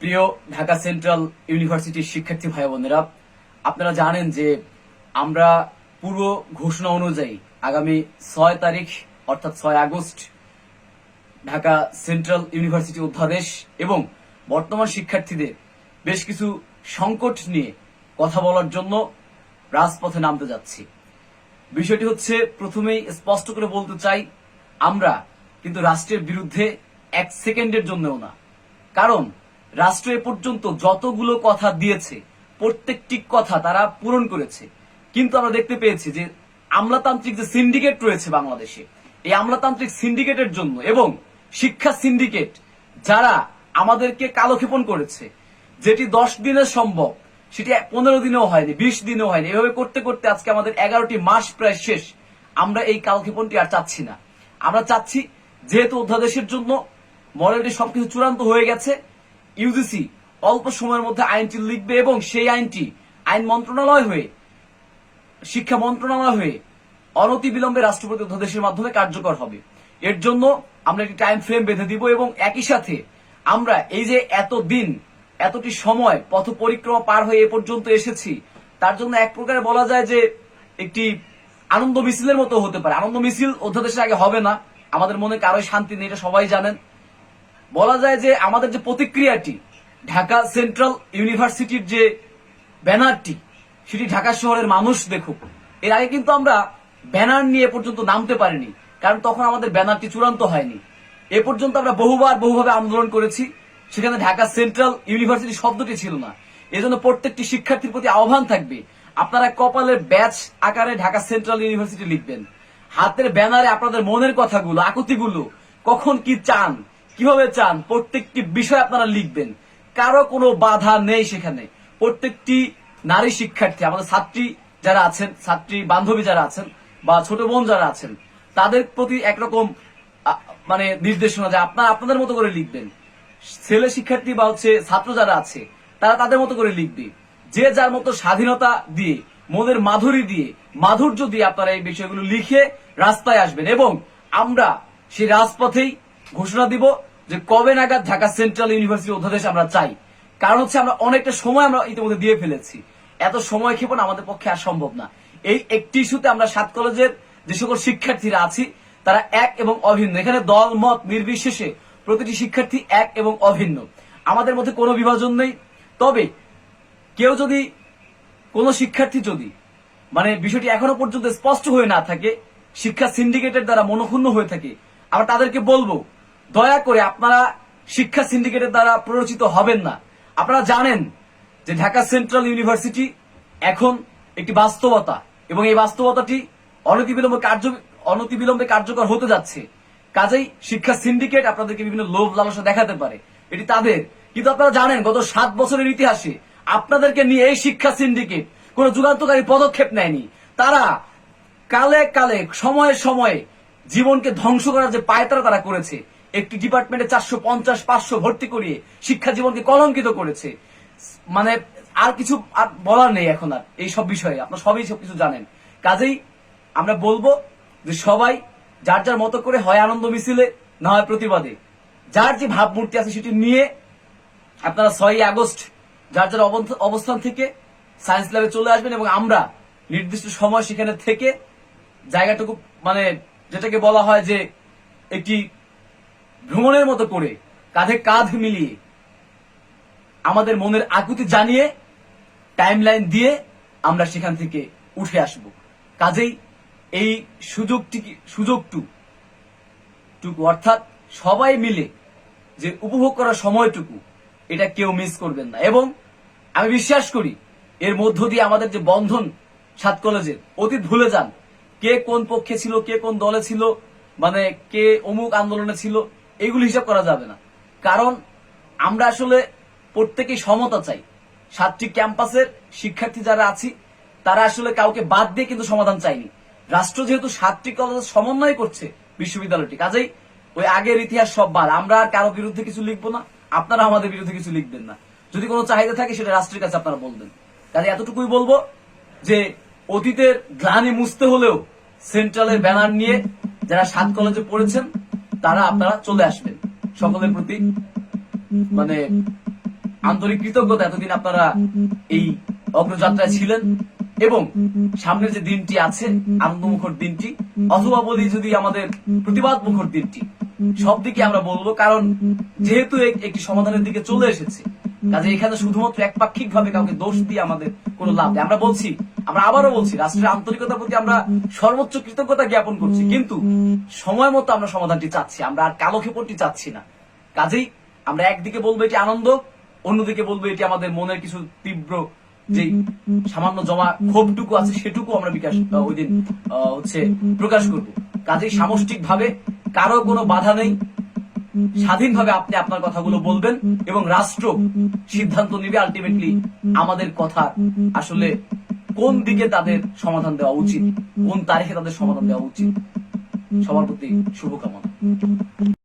প্রিয় ঢাকা সেন্ট্রাল ইউনিভার্সিটির শিক্ষার্থী ভাই বোনেরা, আপনারা জানেন যে আমরা পূর্ব ঘোষণা অনুযায়ী আগামী ছয় তারিখ, অর্থাৎ ছয় আগস্ট, ঢাকা সেন্ট্রাল ইউনিভার্সিটি অধ্যাদেশ এবং বর্তমান শিক্ষার্থীদের বেশ কিছু সংকট নিয়ে কথা বলার জন্য রাজপথে নামতে যাচ্ছি। বিষয়টি হচ্ছে, প্রথমেই স্পষ্ট করে বলতে চাই, আমরা কিন্তু রাষ্ট্রের বিরুদ্ধে এক সেকেন্ডের জন্যও না। কারণ রাষ্ট্র এ পর্যন্ত যতগুলো কথা দিয়েছে, প্রত্যেকটি কথা তারা পূরণ করেছে। কিন্তু আমরা দেখতে পেয়েছি যে আমলাতান্ত্রিক যে সিন্ডিকেট রয়েছে বাংলাদেশে, এই আমলাতান্ত্রিক সিন্ডিকেটের জন্য এবং শিক্ষা সিন্ডিকেট যারা আমাদেরকে কালক্ষেপণ করেছে, যেটি দশ দিনের সম্ভব, সেটি পনেরো দিনেও হয়নি, বিশ দিনেও হয়নি, এভাবে করতে করতে আজকে আমাদের এগারোটি মাস প্রায় শেষ। আমরা এই কালক্ষেপণটি আর চাচ্ছি না। আমরা চাচ্ছি, যেহেতু অধ্যাদেশের জন্য মডেলটি সবকিছু চূড়ান্ত হয়ে গেছে ইউজিসি অল্প সময়ের মধ্যে আইনটি লিখবে এবং সেই আইনটি আইন মন্ত্রণালয় হয়ে, শিক্ষা মন্ত্রণালয় হয়ে অনতি বিলম্বে রাষ্ট্রপতি অধ্যাদেশের মাধ্যমে কার্যকর হবে। এর জন্য আমরা একটি টাইম ফ্রেম বেঁধে দিব এবং একই সাথে আমরা এই যে এত দিন এতটি সময় পথ পরিক্রমা পার হয়ে এ পর্যন্ত এসেছি, তার জন্য এক প্রকারে বলা যায় যে একটি আনন্দ মিছিলের মতো হতে পারে। আনন্দ মিছিল অধ্যাদেশের আগে হবে না। আমাদের মনে কারোই শান্তি নেই, এটা সবাই জানেন। বলা যায় যে আমাদের যে প্রতিক্রিয়াটি, ঢাকা সেন্ট্রাল ইউনিভার্সিটির যে ব্যানারটি, সেটি ঢাকা শহরের মানুষ দেখুক। এর আগে কিন্তু আমরা ব্যানার নিয়ে পর্যন্ত নামতে পারিনি, কারণ তখন আমাদের ব্যানারটি চূড়ান্ত হয়নি। এ পর্যন্ত আমরা বহুবার বহুভাবে আন্দোলন করেছি, সেখানে ঢাকা সেন্ট্রাল ইউনিভার্সিটি শব্দটি ছিল না। এজন্য প্রত্যেকটি শিক্ষার্থীর প্রতি আহ্বান থাকবে, আপনারা কপালের ব্যাচ আকারে ঢাকা সেন্ট্রাল ইউনিভার্সিটি লিখবেন। হাতের ব্যানারে আপনাদের মনের কথাগুলো, আকুতিগুলো, কখন কি চান কীভাবে চান প্রত্যেকটি বিষয় আপনারা লিখবেন। কারও কোনো বাধা নেই সেখানে। প্রত্যেকটি নারী শিক্ষার্থী, আমাদের ছাত্রী যারা আছেন, ছাত্রী বান্ধবী যারা আছেন বা ছোট বোন যারা আছেন, তাদের প্রতি একরকম মানে নির্দেশনা যে আপনারা আপনাদের মতো করে লিখবেন। ছেলে শিক্ষার্থী বা হচ্ছে ছাত্র যারা আছে, তারা তাদের মতো করে লিখবে। যে যার মতো স্বাধীনতা দিয়ে, মনের মাধুরী দিয়ে, মাধুর্য দিয়ে আপনারা এই বিষয়গুলো লিখে রাস্তায় আসবেন এবং আমরা সেই রাজপথেই ঘোষণা দিব। যে কবে নাগাদ ঢাকা সেন্ট্রাল ইউনিভার্সিটি অধ্যাদেশ আমরা চাই। কারণ হচ্ছে আমরা অনেকটা সময় আমরা ইতিমধ্যে দিয়ে ফেলেছি। এত সময় ক্ষেপণ আমাদের পক্ষে আর সম্ভব না। এই একটি ইস্যুতে আমরা সাত কলেজের যে সকল শিক্ষার্থীরা আছি, তারা এক এবং অভিন্ন। এখানে দল, মত নির্বিশেষে প্রতিটি শিক্ষার্থী এক এবং অভিন্ন। আমাদের মধ্যে কোনো বিভাজন নেই। তবে কেউ যদি, কোন শিক্ষার্থী যদি মানে বিষয়টি এখনও পর্যন্ত স্পষ্ট হয়ে না থাকে, শিক্ষা সিন্ডিকেটের দ্বারা মনক্ষুণ্ণ হয়ে থাকে, আমরা তাদেরকে বলব দয়া করে আপনারা শিক্ষা সিন্ডিকেটের দ্বারা প্ররোচিত হবেন না। আপনারা জানেন যে ঢাকা সেন্ট্রাল ইউনিভার্সিটি এখন একটি বাস্তবতা এবং এই বাস্তবতাটি অনতিবিলম্বে কার্য, অনতিবিলম্বে কার্যকর হতে যাচ্ছে। কাজেই শিক্ষা সিন্ডিকেট আপনাদেরকে বিভিন্ন লোভ লালসা দেখাতে পারে। এটি তাদের। কিন্তু আপনারা জানেন, গত সাত বছরের ইতিহাসে আপনাদেরকে নিয়ে এই শিক্ষা সিন্ডিকেট কোন যুগান্তকারী পদক্ষেপ নেয়নি। তারা কালে কালে, সময়ে সময়ে জীবনকে ধ্বংস করার যে পায়তারা তারা করেছে একটি ডিপার্টমেন্টে চারশো পঞ্চাশ, পাঁচশো ভর্তি করিয়ে শিক্ষা জীবনকে কলঙ্কিত করেছে। মানে আর কিছু আর বলার নেই এখন আর এই সব বিষয়ে। আপনারা সবই সবকিছু জানেন। কাজেই আমরা বলব যে সবাই যার যার মতো করে হয় আনন্দ মিছিলে, না হয় প্রতিবাদে। যার যে ভাবমূর্তি আছে সেটি নিয়ে আপনারা ছয়ই আগস্ট যার যার অবস্থান থেকে সায়েন্স ল্যাবে চলে আসবেন এবং আমরা নির্দিষ্ট সময় সেখানে থেকে জায়গাটুকু মানে যেটাকে বলা হয় যে একটি ভ্রমণের মতো করে কাঁধে কাঁধ মিলিয়ে, আমাদের মনের আকুতি জানিয়ে টাইমলাইন দিয়ে আমরা সেখান থেকে উঠে আসব। কাজেই এই সুযোগটি সুযোগটু, টুকু, অর্থাৎ সবাই মিলে যে উপভোগ করার সময়টুকু, এটা কেউ মিস করবেন না। এবং আমি বিশ্বাস করি, এর মধ্য দিয়ে আমাদের যে বন্ধন সাত কলেজের, অতীত ভুলে যান। কে কোন পক্ষে ছিল, কে কোন দলে ছিল মানে কে অমুক আন্দোলনে ছিল এগুলো হিসাব করা যাবে না। কারণ আমরা আসলে প্রত্যেকেই সমতা চাই। সাতটি ক্যাম্পাসের শিক্ষার্থী যারা আছি, তারা আসলে কাউকে বাদ দিয়ে কিন্তু সমাধান চাইনি। রাষ্ট্র যেহেতু সাতটি কলেজ সমন্বয় করছে বিশ্ববিদ্যালয়টি, কাজেই ওই আগের ইতিহাস সব বাদ আমরা আর কারও বিরুদ্ধে কিছু লিখব না, আপনারা আমাদের বিরুদ্ধে কিছু লিখবেন না। যদি কোনো চাহিদা থাকে, সেটা রাষ্ট্রের কাছে আপনারা বলবেন। কাজে এতটুকুই বলব যে, অতীতের গ্লানি মুছতে হলেও সেন্ট্রালের ব্যানার নিয়ে যারা সাত কলেজে পড়েছেন তারা আপনারা চলে আসবেন। সকলের প্রতি মানে আন্তরিক কৃতজ্ঞতা এতদিন আপনারা এই অগ্রযাত্রায় ছিলেন এবং সামনের যে দিনটি আছে, আনন্দমুখর দিনটি, অথবা বলি যদি আমাদের প্রতিবাদ মুখর দিনটি, সব দিকে আমরা বলব, কারণ যেহেতু একটি সমাধানের দিকে চলে এসেছে, কাজে এখানে শুধুমাত্র একপাক্ষিক ভাবে কাউকে দোষ দিয়ে আমাদের কোনো লাভ নেই। আমরা বলছি আমরা আবারও বলছি, রাষ্ট্রের আন্তরিকতার প্রতি আমরা সর্বোচ্চ কৃতজ্ঞতা জ্ঞাপন করছি। কিন্তু সময় মতো আমরা সমাধানটি চাচ্ছি, আমরা আর কালোক্ষেপণটি চাচ্ছি না। কাজেই আমরা একদিকে বলব এটি আনন্দ, অন্যদিকে বলব এটি আমাদের মনের কিছু তীব্র যে সামান্য জমা ক্ষোভটুকু আছে, সেটুকু আমরা বিকাশ ওই দিন হচ্ছে প্রকাশ করব। কাজেই সামষ্টিক ভাবে কারও কোনো বাধা নেই। স্বাধীনভাবে আপনি আপনার কথাগুলো বলবেন এবং রাষ্ট্র সিদ্ধান্ত নিবে আলটিমেটলি আমাদের কথা আসলে কোন দিকে তাদের সমাধান দেওয়া উচিত? কোন তারিখে তাদের সমাধান দেওয়া উচিত? সবার প্রতি শুভকামনা।